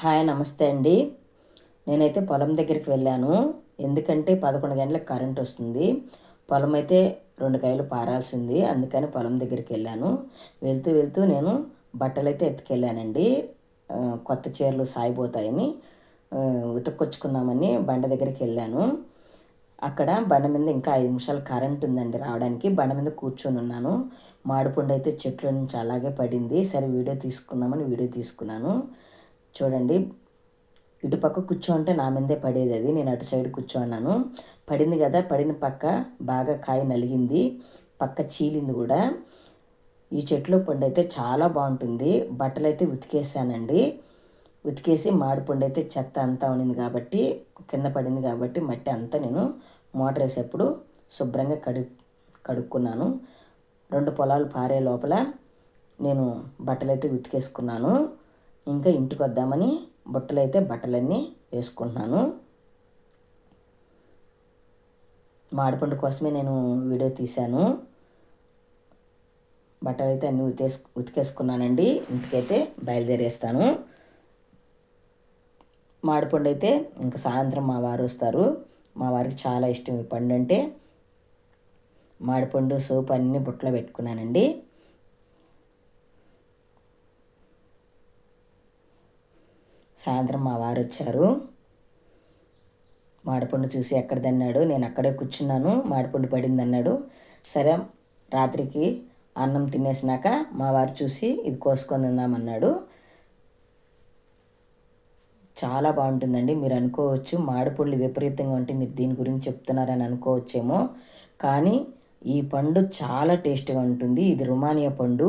Hi నమస్తే అండి. నేనైతే పొలం దగ్గరికి వెళ్ళాను. ఎందుకంటే పదకొండు గంటలకు కరెంట్ వస్తుంది. పొలం అయితే రెండు కాయలు పారాల్సింది. అందుకని పొలం దగ్గరికి వెళ్ళాను. వెళ్తూ వెళ్తూ నేను బట్టలు అయితే ఎత్తుకెళ్ళానండి కొత్త చీరలు సాయిపోతాయని ఉతుక్కొచ్చుకుందామని బండ దగ్గరికి వెళ్ళాను. అక్కడ బండ మీద ఇంకా ఐదు నిమిషాలు కరెంట్ ఉందండి రావడానికి. బండ మీద కూర్చొని ఉన్నాను. మాడిపండు అయితే చెట్ల నుంచి అలాగే పడింది. సరే వీడియో తీసుకుందామని వీడియో తీసుకున్నాను. చూడండి. ఇటు పక్క కూర్చోంటే నా మీదే పడేది అది. నేను అటు సైడ్ కూర్చోన్నాను. పడింది కదా పడిన పక్క బాగా కాయ నలిగింది. పక్క చీలింది కూడా. ఈ చెట్లు పండు అయితే చాలా బాగుంటుంది. బట్టలు అయితే ఉతికేసానండి. ఉతికేసి మాడి పండు అయితే చెత్త అంతా ఉన్నింది కాబట్టి కింద పడింది కాబట్టి మట్టి అంతా నేను మోటార్ వేసేప్పుడు శుభ్రంగా కడు కడుక్కున్నాను. రెండు పొలాలు పారే లోపల నేను బట్టలు అయితే ఉతికేసుకున్నాను. ఇంకా ఇంటికి వద్దామని బుట్టలు అయితే బట్టలన్నీ వేసుకుంటున్నాను. మాడిపండు కోసమే నేను వీడియో తీశాను. బట్టలు అయితే అన్నీ ఉతికేసు ఉతికేసుకున్నానండి. ఇంటికైతే బయలుదేరేస్తాను. మాడిపండు అయితే ఇంకా సాయంత్రం మా వారు వస్తారు. మా వారికి చాలా ఇష్టం ఈ పండు అంటే మాడిపండు సూప్ అన్నీ బుట్టలో పెట్టుకున్నానండి. సాయంత్రం మా వారు వచ్చారు. మాడిపండు చూసి ఎక్కడిదన్నాడు నేను అక్కడే కూర్చున్నాను. మాడిపండు పడింది అన్నాడు. సరే రాత్రికి అన్నం తినేసినాక మా వారు చూసి ఇది కోసుకొని తిందామన్నాడు చాలా బాగుంటుందండి. మీరు అనుకోవచ్చు మాడిపండ్లు విపరీతంగా ఉంటే మీరు దీని గురించి చెప్తున్నారని అనుకోవచ్చేమో. కానీ ఈ పండు చాలా టేస్ట్గా ఉంటుంది. ఇది రుమానియా పండు.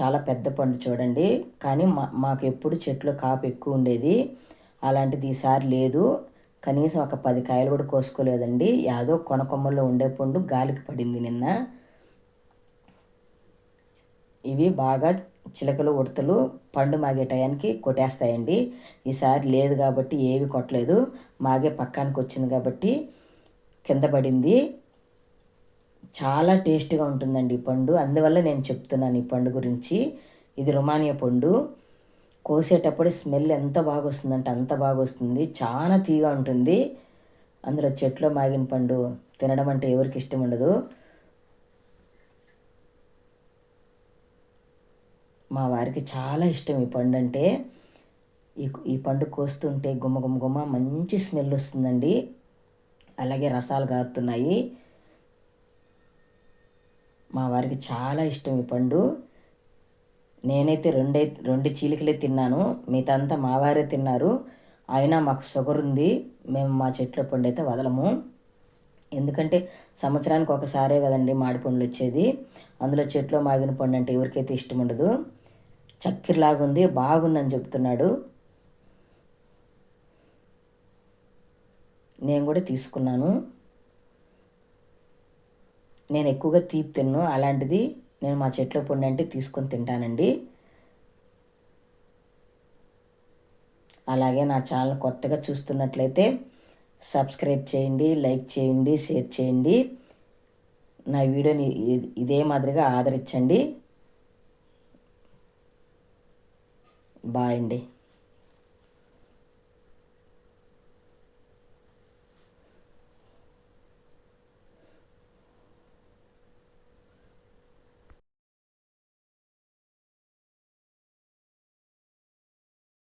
చాలా పెద్ద పండు చూడండి. కానీ మా మాకు ఎప్పుడు చెట్లు కాపు ఎక్కువ ఉండేది. అలాంటిది ఈసారి లేదు. కనీసం ఒక పది కాయలు కూడా కోసుకోలేదండి. యాదో కొనకొమ్మల్లో ఉండే పండు గాలికి పడింది నిన్న. ఇవి బాగా చిలకలు ఉడతలు పండు మాగే టయానికి కొట్టేస్తాయండి. ఈసారి లేదు కాబట్టి ఏవి కొట్టలేదు. మాగే పక్కానికి వచ్చింది కాబట్టి కింద పడింది. చాలా టేస్ట్గా ఉంటుందండి ఈ పండు. అందువల్ల నేను చెప్తున్నాను ఈ పండు గురించి. ఇది రుమానియా పండు. కోసేటప్పుడు స్మెల్ ఎంత బాగా వస్తుందంటే అంత బాగా వస్తుంది చాలా తీగా ఉంటుంది. అందులో చెట్లో మాగిన పండు తినడం అంటే ఎవరికి ఇష్టం ఉండదు. మా వారికి చాలా ఇష్టం ఈ పండు అంటే. ఈ ఈ పండు కోస్తుంటే గుమ్మ గుమ్మ గుమ్మ మంచి స్మెల్ వస్తుందండి. అలాగే రసాలు కారుతున్నాయి మా వారికి చాలా ఇష్టం ఈ పండు. నేనైతే రెండై రెండు చీలికలే తిన్నాను. మిగతాంతా మా వారే తిన్నారు. అయినా మాకు షుగర్ ఉంది మేము మా చెట్ల పండు అయితే వదలము. ఎందుకంటే సంవత్సరానికి ఒకసారే కదండి మాడి పండ్లు వచ్చేది. అందులో చెట్లో మాగిన పండు అంటే ఎవరికైతే ఇష్టం ఉండదు. చక్కెరలాగుంది బాగుందని చెప్తున్నాడు. నేను కూడా తీసుకున్నాను. నేను ఎక్కువగా తీపి తిన్ను. అలాంటిది నేను మా చెట్ల పొండి అంటే తీసుకొని తింటానండి. అలాగే నా ఛానల్ కొత్తగా చూస్తున్నట్లయితే సబ్స్క్రైబ్ చేయండి లైక్ చేయండి షేర్ చేయండి. నా వీడియోని ఇదే మాదిరిగా ఆదరించండి. బాయ్ అండి.